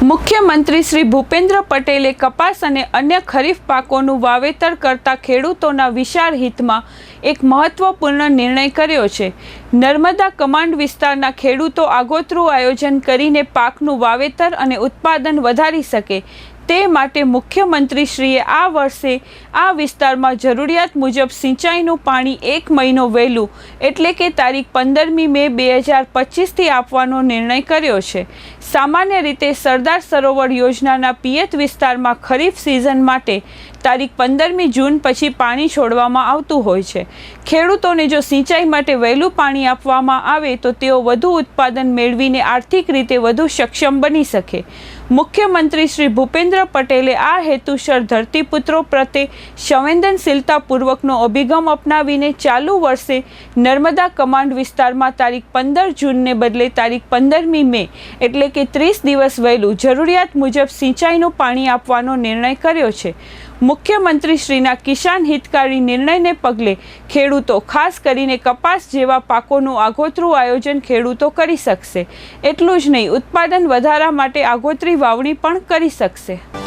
મુખ્યમંત્રી શ્રી ભૂપેન્દ્ર પટેલે કપાસ અને અન્ય ખરીફ પાકોનું વાવેતર કરતા ખેડૂતોના વિશાળ હિતમાં એક મહત્વપૂર્ણ નિર્ણય કર્યો છે. નર્મદા કમાન્ડ વિસ્તારના ખેડૂતો આગોતરું આયોજન કરીને પાકનું વાવેતર અને ઉત્પાદન વધારી શકે તે માટે મુખ્યમંત્રીશ્રીએ આ વર્ષે આ વિસ્તારમાં જરૂરિયાત મુજબ સિંચાઈનું પાણી એક મહિનો વહેલું એટલે કે તારીખ પંદરમી મે બે હજાર પચીસથી આપવાનો નિર્ણય કર્યો છે. સામાન્ય રીતે સરદાર સરોવર યોજનાના પિયત વિસ્તારમાં ખરીફ સિઝન માટે તારીખ પંદરમી જૂન પછી પાણી છોડવામાં આવતું હોય છે. ખેડૂતોને જો સિંચાઈ માટે વહેલું પાણી આપવામાં આવે તો તેઓ વધુ ઉત્પાદન મેળવીને આર્થિક રીતે વધુ સક્ષમ બની શકે. મુખ્યમંત્રી શ્રી ભૂપેન્દ્ર પટેલે આ હેતુસર ધરતીપુત્રો પ્રત્યે સંવેદનશીલતાપૂર્વકનો અભિગમ અપનાવીને ચાલુ વર્ષે નર્મદા કમાન્ડ વિસ્તારમાં તારીખ પંદર જૂનને બદલે તારીખ પંદરમી મે, એટલે કે ત્રીસ દિવસ વહેલું જરૂરિયાત મુજબ સિંચાઈનું પાણી આપવાનો નિર્ણય કર્યો છે. મુખ્યમંત્રીશ્રીના કિસાન હિતકારી નિર્ણયને પગલે ખેડૂતો ખાસ કરીને કપાસ જેવા પાકોનું આગોતરું આયોજન ખેડૂતો કરી શકશે. એટલું જ નહીં, ઉત્પાદન વધારા માટે આગોતરી વાવણી પણ કરી શકશે.